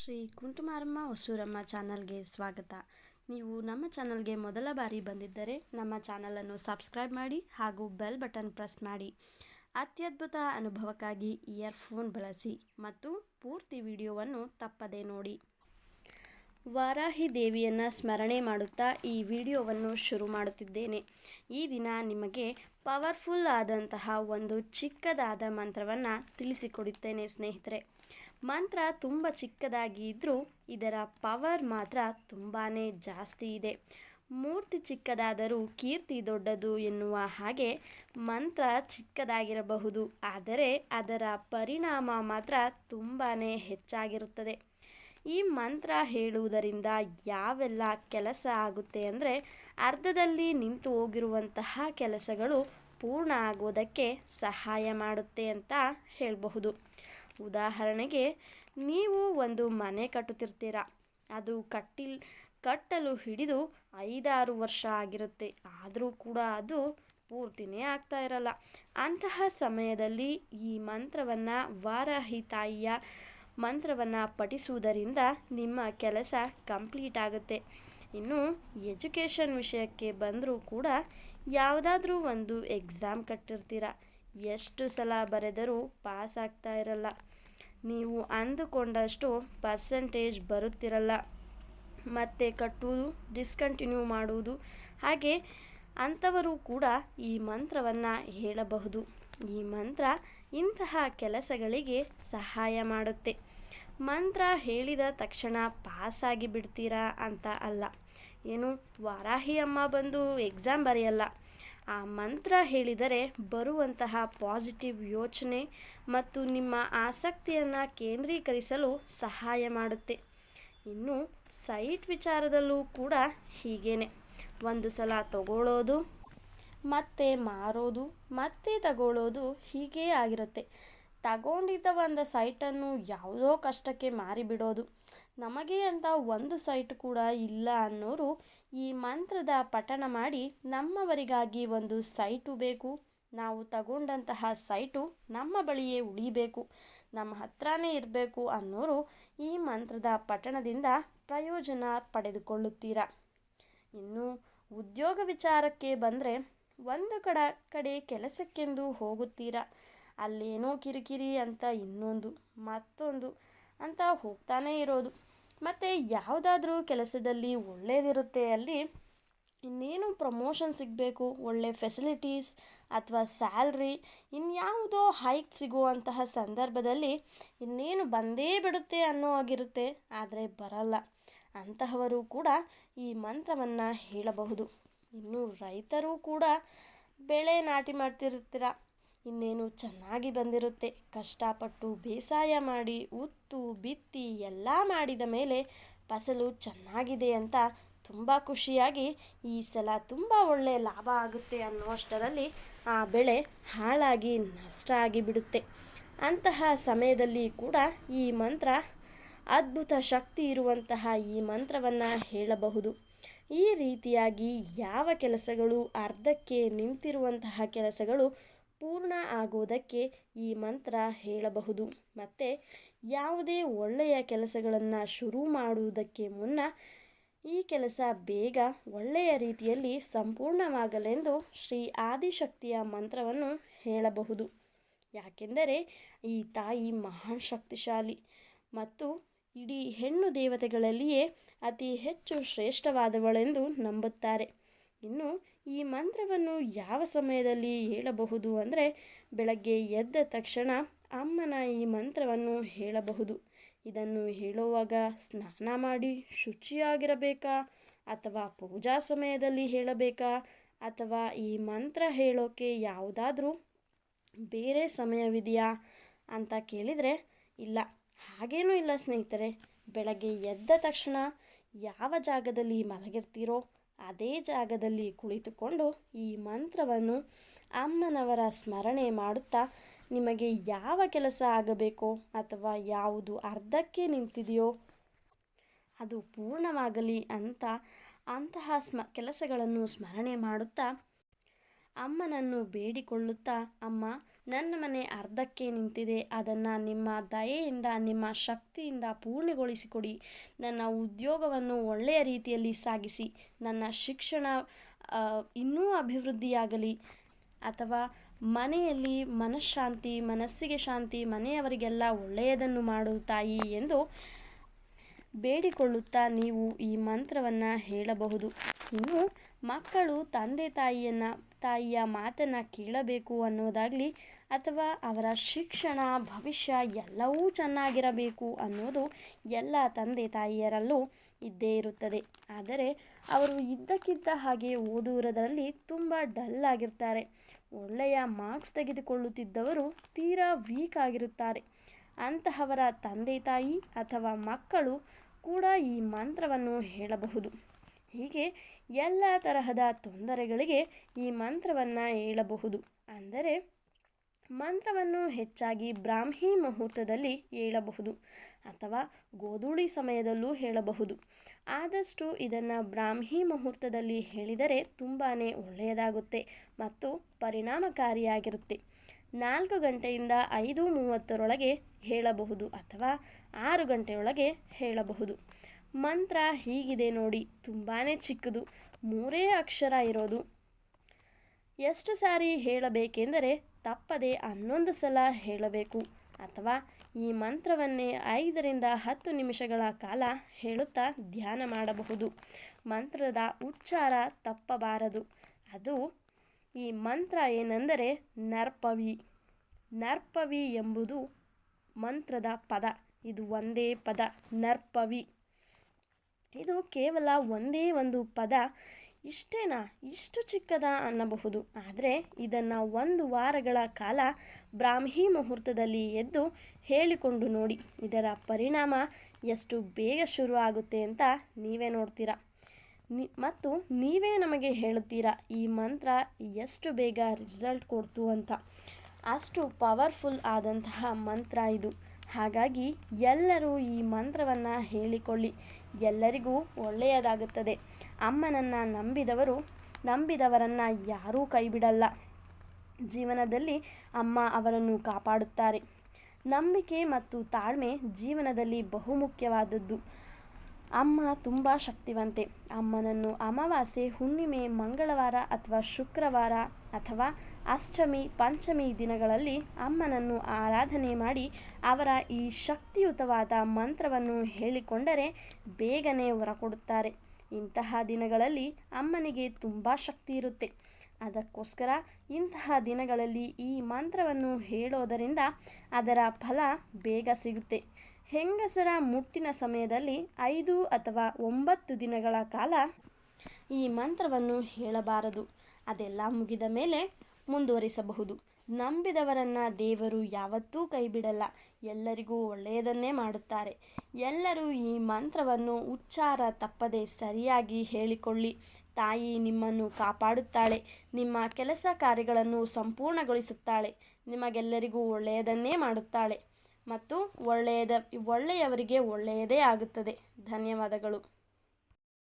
ಶ್ರೀ ಕುಂಟುಮಾರಮ್ಮ ಹೊಸೂರಮ್ಮ ಚಾನಲ್ಗೆ ಸ್ವಾಗತ. ನೀವು ನಮ್ಮ ಚಾನಲ್ಗೆ ಮೊದಲ ಬಾರಿ ಬಂದಿದ್ದರೆ ನಮ್ಮ ಚಾನಲನ್ನು ಸಬ್ಸ್ಕ್ರೈಬ್ ಮಾಡಿ ಹಾಗೂ ಬೆಲ್ ಬಟನ್ ಪ್ರೆಸ್ ಮಾಡಿ. ಅತ್ಯದ್ಭುತ ಅನುಭವಕ್ಕಾಗಿ ಇಯರ್ಫೋನ್ ಬಳಸಿ ಮತ್ತು ಪೂರ್ತಿ ವಿಡಿಯೋವನ್ನು ತಪ್ಪದೆ ನೋಡಿ. ವಾರಾಹಿ ದೇವಿಯನ್ನು ಸ್ಮರಣೆ ಮಾಡುತ್ತಾ ಈ ವಿಡಿಯೋವನ್ನು ಶುರು ಮಾಡುತ್ತಿದ್ದೇನೆ. ಈ ದಿನ ನಿಮಗೆ ಪವರ್ಫುಲ್ ಆದಂತಹ ಒಂದು ಚಿಕ್ಕದಾದ ಮಂತ್ರವನ್ನು ತಿಳಿಸಿಕೊಡುತ್ತೇನೆ ಸ್ನೇಹಿತರೆ. ಮಂತ್ರ ತುಂಬ ಚಿಕ್ಕದಾಗಿ ಇದ್ದರೂ ಇದರ ಪವರ್ ಮಾತ್ರ ತುಂಬಾ ಜಾಸ್ತಿ ಇದೆ. ಮೂರ್ತಿ ಚಿಕ್ಕದಾದರೂ ಕೀರ್ತಿ ದೊಡ್ಡದು ಎನ್ನುವ ಹಾಗೆ ಮಂತ್ರ ಚಿಕ್ಕದಾಗಿರಬಹುದು. ಆದರೆ ಅದರ ಪರಿಣಾಮ ಮಾತ್ರ ತುಂಬಾ ಹೆಚ್ಚಾಗಿರುತ್ತದೆ. ಈ ಮಂತ್ರ ಹೇಳುವುದರಿಂದ ಯಾವೆಲ್ಲ ಕೆಲಸ ಆಗುತ್ತೆ ಅಂದರೆ ಅರ್ಧದಲ್ಲಿ ನಿಂತು ಹೋಗಿರುವಂತಹ ಕೆಲಸಗಳು ಪೂರ್ಣ ಆಗೋದಕ್ಕೆ ಸಹಾಯ ಮಾಡುತ್ತೆ ಅಂತ ಹೇಳಬಹುದು. ಉದಾಹರಣೆಗೆ, ನೀವು ಒಂದು ಮನೆ ಕಟ್ಟುತ್ತಿರ್ತೀರ. ಅದು ಕಟ್ಟಿಲ್, ಕಟ್ಟಲು ಹಿಡಿದು ಐದಾರು ವರ್ಷ ಆಗಿರುತ್ತೆ. ಆದರೂ ಕೂಡ ಅದು ಪೂರ್ತಿನೇ ಆಗ್ತಾ ಇರಲ್ಲ. ಅಂತಹ ಸಮಯದಲ್ಲಿ ಈ ಮಂತ್ರವನ್ನು ವಾರಾಹಿ ತಾಯಿಯ ಮಂತ್ರವನ್ನು ಪಠಿಸುವುದರಿಂದ ನಿಮ್ಮ ಕೆಲಸ ಕಂಪ್ಲೀಟ್ ಆಗುತ್ತೆ. ಇನ್ನು ಎಜುಕೇಷನ್ ವಿಷಯಕ್ಕೆ ಬಂದರೂ ಕೂಡ ಯಾವುದಾದ್ರೂ ಒಂದು ಎಕ್ಸಾಮ್ ಕಟ್ಟಿರ್ತೀರ. ಎಷ್ಟು ಸಲ ಬರೆದರೂ ಪಾಸ್ ಆಗ್ತಾ ಇರಲ್ಲ. ನೀವು ಅಂದುಕೊಂಡಷ್ಟು ಪರ್ಸೆಂಟೇಜ್ ಬರುತ್ತಿರಲ್ಲ. ಮತ್ತೆ ಕಟ್ಟುವುದು ಡಿಸ್ಕಂಟಿನ್ಯೂ ಮಾಡುವುದು. ಹಾಗೆ ಅಂಥವರು ಕೂಡ ಈ ಮಂತ್ರವನ್ನು ಹೇಳಬಹುದು. ಈ ಮಂತ್ರ ಇಂತಹ ಕೆಲಸಗಳಿಗೆ ಸಹಾಯ ಮಾಡುತ್ತೆ. ಮಂತ್ರ ಹೇಳಿದ ತಕ್ಷಣ ಪಾಸಾಗಿ ಬಿಡ್ತೀರಾ ಅಂತ ಅಲ್ಲ. ಏನು ವಾರಾಹಿ ಅಮ್ಮ ಬಂದು ಎಕ್ಸಾಮ್ ಬರೆಯಲ್ಲ. ಆ ಮಂತ್ರ ಹೇಳಿದರೆ ಬರುವಂತಹ ಪಾಸಿಟಿವ್ ಯೋಚನೆ ಮತ್ತು ನಿಮ್ಮ ಆಸಕ್ತಿಯನ್ನು ಕೇಂದ್ರೀಕರಿಸಲು ಸಹಾಯ ಮಾಡುತ್ತೆ. ಇನ್ನು ಸೈಟ್ ವಿಚಾರದಲ್ಲೂ ಕೂಡ ಹೀಗೇನೆ. ಒಂದು ಸಲ ತಗೊಳ್ಳೋದು ಮತ್ತೆ ಮಾರೋದು, ಮತ್ತೆ ತಗೊಳ್ಳೋದು ಹೀಗೇ ಆಗಿರುತ್ತೆ. ತಗೊಂಡಿದ್ದ ಒಂದು ಸೈಟನ್ನು ಯಾವುದೋ ಕಷ್ಟಕ್ಕೆ ಮಾರಿಬಿಡೋದು. ನಮಗೆ ಅಂತ ಒಂದು ಸೈಟ್ ಕೂಡ ಇಲ್ಲ ಅನ್ನೋರು ಈ ಮಂತ್ರದ ಪಠಣ ಮಾಡಿ ನಮ್ಮವರಿಗಾಗಿ ಒಂದು ಸೈಟು ಬೇಕು. ನಾವು ತಗೊಂಡಂತಹ ಸೈಟು ನಮ್ಮ ಬಳಿಯೇ ಉಳಿಬೇಕು. ನಮ್ಮ ಹತ್ರನೇ ಇರಬೇಕು ಅನ್ನೋರು ಈ ಮಂತ್ರದ ಪಠಣದಿಂದ ಪ್ರಯೋಜನ ಪಡೆದುಕೊಳ್ಳುತ್ತೀರಾ? ಇನ್ನು ಉದ್ಯೋಗ ವಿಚಾರಕ್ಕೆ ಬಂದರೆ ಒಂದು ಕಡ ಕಡೆ ಕೆಲಸಕ್ಕೆಂದು ಹೋಗುತ್ತೀರಾ? ಅಲ್ಲೇನೋ ಕಿರಿಕಿರಿ ಅಂತ ಇನ್ನೊಂದು, ಮತ್ತೊಂದು ಅಂತ ಹೋಗ್ತಾನೇ ಇರೋದು. ಮತ್ತು ಯಾವುದಾದ್ರೂ ಕೆಲಸದಲ್ಲಿ ಒಳ್ಳೆಯದಿರುತ್ತೆ ಅಲ್ಲಿ ಇನ್ನೇನು ಪ್ರಮೋಷನ್ ಸಿಗಬೇಕು, ಒಳ್ಳೆ ಫೆಸಿಲಿಟೀಸ್ ಅಥವಾ ಸ್ಯಾಲ್ರಿ ಇನ್ಯಾವುದೋ ಹೈಕ್ ಸಿಗುವಂತಹ ಸಂದರ್ಭದಲ್ಲಿ ಇನ್ನೇನು ಬಂದೇ ಬಿಡುತ್ತೆ ಅನ್ನೋ ಆಗಿರುತ್ತೆ ಆದರೆ ಬರಲ್ಲ. ಅಂತಹವರು ಕೂಡ ಈ ಮಂತ್ರವನ್ನು ಹೇಳಬಹುದು. ಇನ್ನು ರೈತರು ಕೂಡ ಬೆಳೆ ನಾಟಿ ಮಾಡ್ತಿರ್ತೀರ? ಇನ್ನೇನು ಚೆನ್ನಾಗಿ ಬಂದಿರುತ್ತೆ. ಕಷ್ಟಪಟ್ಟು ಬೇಸಾಯ ಮಾಡಿ, ಉತ್ತು, ಬಿತ್ತಿ ಎಲ್ಲ ಮಾಡಿದ ಮೇಲೆ ಫಸಲು ಚೆನ್ನಾಗಿದೆ ಅಂತ ತುಂಬ ಖುಷಿಯಾಗಿ ಈ ಸಲ ತುಂಬ ಒಳ್ಳೆಯ ಲಾಭ ಆಗುತ್ತೆ ಅನ್ನುವಷ್ಟರಲ್ಲಿ ಆ ಬೆಳೆ ಹಾಳಾಗಿ ನಷ್ಟ ಆಗಿಬಿಡುತ್ತೆ. ಅಂತಹ ಸಮಯದಲ್ಲಿ ಕೂಡ ಈ ಮಂತ್ರ ಅದ್ಭುತ ಶಕ್ತಿ ಇರುವಂತಹ ಈ ಮಂತ್ರವನ್ನು ಹೇಳಬಹುದು. ಈ ರೀತಿಯಾಗಿ ಯಾವ ಕೆಲಸಗಳು ಅರ್ಧಕ್ಕೆ ನಿಂತಿರುವಂತಹ ಕೆಲಸಗಳು ಪೂರ್ಣ ಆಗೋದಕ್ಕೆ ಈ ಮಂತ್ರ ಹೇಳಬಹುದು. ಮತ್ತು ಯಾವುದೇ ಒಳ್ಳೆಯ ಕೆಲಸಗಳನ್ನು ಶುರು ಮಾಡುವುದಕ್ಕೆ ಮುನ್ನ ಈ ಕೆಲಸ ಬೇಗ ಒಳ್ಳೆಯ ರೀತಿಯಲ್ಲಿ ಸಂಪೂರ್ಣವಾಗಲೆಂದು ಶ್ರೀ ಆದಿಶಕ್ತಿಯ ಮಂತ್ರವನ್ನು ಹೇಳಬಹುದು. ಯಾಕೆಂದರೆ ಈ ತಾಯಿ ಮಹಾನ್ ಶಕ್ತಿಶಾಲಿ ಮತ್ತು ಇಡೀ ಹೆಣ್ಣು ದೇವತೆಗಳಲ್ಲಿಯೇ ಅತಿ ಹೆಚ್ಚು ಶ್ರೇಷ್ಠವಾದವಳೆಂದು ನಂಬುತ್ತಾರೆ. ಇನ್ನು ಈ ಮಂತ್ರವನ್ನು ಯಾವ ಸಮಯದಲ್ಲಿ ಹೇಳಬಹುದು ಅಂದರೆ ಬೆಳಗ್ಗೆ ಎದ್ದ ತಕ್ಷಣ ಅಮ್ಮನ ಈ ಮಂತ್ರವನ್ನು ಹೇಳಬಹುದು. ಇದನ್ನು ಹೇಳುವಾಗ ಸ್ನಾನ ಮಾಡಿ ಶುಚಿಯಾಗಿರಬೇಕಾ? ಅಥವಾ ಪೂಜಾ ಸಮಯದಲ್ಲಿ ಹೇಳಬೇಕಾ? ಅಥವಾ ಈ ಮಂತ್ರ ಹೇಳೋಕ್ಕೆ ಯಾವುದಾದ್ರೂ ಬೇರೆ ಸಮಯವಿದೆಯಾ ಅಂತ ಕೇಳಿದರೆ ಇಲ್ಲ. ಹಾಗೇನೂ ಇಲ್ಲ ಸ್ನೇಹಿತರೆ. ಬೆಳಗ್ಗೆ ಎದ್ದ ತಕ್ಷಣ ಯಾವ ಜಾಗದಲ್ಲಿ ಮಲಗಿರ್ತೀರೋ ಅದೇ ಜಾಗದಲ್ಲಿ ಕುಳಿತುಕೊಂಡು ಈ ಮಂತ್ರವನ್ನು ಅಮ್ಮನವರ ಸ್ಮರಣೆ ಮಾಡುತ್ತಾ, ನಿಮಗೆ ಯಾವ ಕೆಲಸ ಆಗಬೇಕೋ ಅಥವಾ ಯಾವುದು ಅರ್ಧಕ್ಕೆ ನಿಂತಿದೆಯೋ ಅದು ಪೂರ್ಣವಾಗಲಿ ಅಂತ ಅಂತಹ ಸ್ಮ, ಕೆಲಸಗಳನ್ನು ಸ್ಮರಣೆ ಮಾಡುತ್ತಾ, ಅಮ್ಮನನ್ನು ಬೇಡಿಕೊಳ್ಳುತ್ತಾ, ಅಮ್ಮ ನನ್ನ ಮನೆ ಅರ್ಧಕ್ಕೆ ನಿಂತಿದೆ. ಅದನ್ನು ನಿಮ್ಮ ದಯೆಯಿಂದ, ನಿಮ್ಮ ಶಕ್ತಿಯಿಂದ ಪೂರ್ಣಗೊಳಿಸಿಕೊಡಿ. ನನ್ನ ಉದ್ಯೋಗವನ್ನು ಒಳ್ಳೆಯ ರೀತಿಯಲ್ಲಿ ಸಾಗಿಸಿ. ನನ್ನ ಶಿಕ್ಷಣ ಇನ್ನೂ ಅಭಿವೃದ್ಧಿಯಾಗಲಿ. ಅಥವಾ ಮನೆಯಲ್ಲಿ ಮನಃಶಾಂತಿ, ಮನಸ್ಸಿಗೆ ಶಾಂತಿ, ಮನೆಯವರಿಗೆಲ್ಲ ಒಳ್ಳೆಯದನ್ನು ಮಾಡು ತಾಯಿ ಎಂದು ಬೇಡಿಕೊಳ್ಳುತ್ತಾ ನೀವು ಈ ಮಂತ್ರವನ್ನು ಹೇಳಬಹುದು. ಇನ್ನು ಮಕ್ಕಳು ತಂದೆ ತಾಯಿಯನ್ನು, ತಾಯಿಯ ಮಾತನ್ನು ಕೇಳಬೇಕು ಅನ್ನೋದಾಗಲಿ ಅಥವಾ ಅವರ ಶಿಕ್ಷಣ, ಭವಿಷ್ಯ ಎಲ್ಲವೂ ಚೆನ್ನಾಗಿರಬೇಕು ಅನ್ನೋದು ಎಲ್ಲ ತಂದೆ ತಾಯಿಯರಲ್ಲೂ ಇದ್ದೇ ಇರುತ್ತದೆ. ಆದರೆ ಅವರು ಇದ್ದಕ್ಕಿದ್ದ ಹಾಗೆ ಓದುವುದರಲ್ಲಿ ತುಂಬ ಡಲ್ ಆಗಿರ್ತಾರೆ. ಒಳ್ಳೆಯ ಮಾರ್ಕ್ಸ್ ತೆಗೆದುಕೊಳ್ಳುತ್ತಿದ್ದವರು ತೀರಾ ವೀಕ್ ಆಗಿರುತ್ತಾರೆ. ಅಂತಹವರ ತಂದೆ ತಾಯಿ ಅಥವಾ ಮಕ್ಕಳು ಕೂಡ ಈ ಮಂತ್ರವನ್ನು ಹೇಳಬಹುದು. ಹೀಗೆ ಎಲ್ಲ ತರಹದ ತೊಂದರೆಗಳಿಗೆ ಈ ಮಂತ್ರವನ್ನು ಹೇಳಬಹುದು. ಅಂದರೆ ಮಂತ್ರವನ್ನು ಹೆಚ್ಚಾಗಿ ಬ್ರಾಹ್ಮಿ ಮುಹೂರ್ತದಲ್ಲಿ ಹೇಳಬಹುದು ಅಥವಾ ಗೋಧೂಳಿ ಸಮಯದಲ್ಲೂ ಹೇಳಬಹುದು. ಆದಷ್ಟು ಇದನ್ನು ಬ್ರಾಹ್ಮಿ ಮುಹೂರ್ತದಲ್ಲಿ ಹೇಳಿದರೆ ತುಂಬಾ ಒಳ್ಳೆಯದಾಗುತ್ತೆ ಮತ್ತು ಪರಿಣಾಮಕಾರಿಯಾಗಿರುತ್ತೆ. ನಾಲ್ಕು ಗಂಟೆಯಿಂದ ಐದು ಮೂವತ್ತರೊಳಗೆ ಹೇಳಬಹುದು ಅಥವಾ ಆರು ಗಂಟೆಯೊಳಗೆ ಹೇಳಬಹುದು. ಮಂತ್ರ ಹೀಗಿದೆ ನೋಡಿ ತುಂಬಾ ಚಿಕ್ಕದು, ಮೂರೇ ಅಕ್ಷರ ಇರೋದು. ಎಷ್ಟು ಸಾರಿ ಹೇಳಬೇಕೆಂದರೆ ತಪ್ಪದೆ ಹನ್ನೊಂದು ಸಲ ಹೇಳಬೇಕು ಅಥವಾ ಈ ಮಂತ್ರವನ್ನೇ ಐದರಿಂದ ಹತ್ತು ನಿಮಿಷಗಳ ಕಾಲ ಹೇಳುತ್ತಾ ಧ್ಯಾನ ಮಾಡಬಹುದು. ಮಂತ್ರದ ಉಚ್ಚಾರ ತಪ್ಪಬಾರದು. ಅದು ಈ ಮಂತ್ರ ಏನೆಂದರೆ ನರ್ಪವಿ. ನರ್ಪವಿ ಎಂಬುದು ಮಂತ್ರದ ಪದ. ಇದು ಒಂದೇ ಪದ, ನರ್ಪವಿ. ಇದು ಕೇವಲ ಒಂದೇ ಒಂದು ಪದ, ಇಷ್ಟೇನಾ? ಇಷ್ಟು ಚಿಕ್ಕದ ಅನ್ನಬಹುದು. ಆದರೆ ಇದನ್ನು ಒಂದು ವಾರಗಳ ಕಾಲ ಬ್ರಾಹ್ಮಿ ಮುಹೂರ್ತದಲ್ಲಿ ಎದ್ದು ಹೇಳಿಕೊಂಡು ನೋಡಿ. ಇದರ ಪರಿಣಾಮ ಎಷ್ಟು ಬೇಗ ಶುರು ಆಗುತ್ತೆ ಅಂತ ನೀವೇ ನೋಡ್ತೀರಾ. ಮತ್ತು ನೀವೇ ನಮಗೆ ಹೇಳುತ್ತೀರಾ ಈ ಮಂತ್ರ ಎಷ್ಟು ಬೇಗ ರಿಸಲ್ಟ್ ಕೊಡ್ತು ಅಂತ. ಅಷ್ಟು ಪವರ್ಫುಲ್ ಆದಂತಹ ಮಂತ್ರ ಇದು. ಹಾಗಾಗಿ ಎಲ್ಲರೂ ಈ ಮಂತ್ರವನ್ನು ಹೇಳಿಕೊಳ್ಳಿ. ಎಲ್ಲರಿಗೂ ಒಳ್ಳೆಯದಾಗುತ್ತದೆ. ಅಮ್ಮನನ್ನು ನಂಬಿದವರು, ನಂಬಿದವರನ್ನು ಯಾರೂ ಕೈಬಿಡಲ್ಲ. ಜೀವನದಲ್ಲಿ ಅಮ್ಮ ಅವರನ್ನು ಕಾಪಾಡುತ್ತಾರೆ. ನಂಬಿಕೆ ಮತ್ತು ತಾಳ್ಮೆ ಜೀವನದಲ್ಲಿ ಬಹುಮುಖ್ಯವಾದದ್ದು. ಅಮ್ಮ ತುಂಬ ಶಕ್ತಿವಂತೆ. ಅಮ್ಮನನ್ನು ಅಮಾವಾಸ್ಯೆ, ಹುಣ್ಣಿಮೆ, ಮಂಗಳವಾರ ಅಥವಾ ಶುಕ್ರವಾರ ಅಥವಾ ಅಷ್ಟಮಿ, ಪಂಚಮಿ ದಿನಗಳಲ್ಲಿ ಅಮ್ಮನನ್ನು ಆರಾಧನೆ ಮಾಡಿ ಅವರ ಈ ಶಕ್ತಿಯುತವಾದ ಮಂತ್ರವನ್ನು ಹೇಳಿಕೊಂಡರೆ ಬೇಗನೆ ಹೊರಕೊಡುತ್ತಾರೆ. ಇಂತಹ ದಿನಗಳಲ್ಲಿ ಅಮ್ಮನಿಗೆ ತುಂಬ ಶಕ್ತಿ ಇರುತ್ತೆ. ಅದಕ್ಕೋಸ್ಕರ ಇಂತಹ ದಿನಗಳಲ್ಲಿ ಈ ಮಂತ್ರವನ್ನು ಹೇಳೋದರಿಂದ ಅದರ ಫಲ ಬೇಗ ಸಿಗುತ್ತೆ. ಹೆಂಗಸರ ಮುಟ್ಟಿನ ಸಮಯದಲ್ಲಿ ಐದು ಅಥವಾ ಒಂಬತ್ತು ದಿನಗಳ ಕಾಲ ಈ ಮಂತ್ರವನ್ನು ಹೇಳಬಾರದು. ಅದೆಲ್ಲ ಮುಗಿದ ಮೇಲೆ ಮುಂದುವರಿಸಬಹುದು. ನಂಬಿದವರನ್ನು ದೇವರು ಯಾವತ್ತೂ ಕೈಬಿಡಲ್ಲ. ಎಲ್ಲರಿಗೂ ಒಳ್ಳೆಯದನ್ನೇ ಮಾಡುತ್ತಾರೆ. ಎಲ್ಲರೂ ಈ ಮಂತ್ರವನ್ನು ಉಚ್ಚಾರ ತಪ್ಪದೆ ಸರಿಯಾಗಿ ಹೇಳಿಕೊಳ್ಳಿ. ತಾಯಿ ನಿಮ್ಮನ್ನು ಕಾಪಾಡುತ್ತಾಳೆ. ನಿಮ್ಮ ಕೆಲಸ ಕಾರ್ಯಗಳನ್ನು ಸಂಪೂರ್ಣಗೊಳಿಸುತ್ತಾಳೆ. ನಿಮಗೆಲ್ಲರಿಗೂ ಒಳ್ಳೆಯದನ್ನೇ ಮಾಡುತ್ತಾಳೆ. ಮತ್ತು ಒಳ್ಳೆಯದ ಒಳ್ಳೆಯವರಿಗೆ ಒಳ್ಳೆಯದೇ ಆಗುತ್ತದೆ. ಧನ್ಯವಾದಗಳು.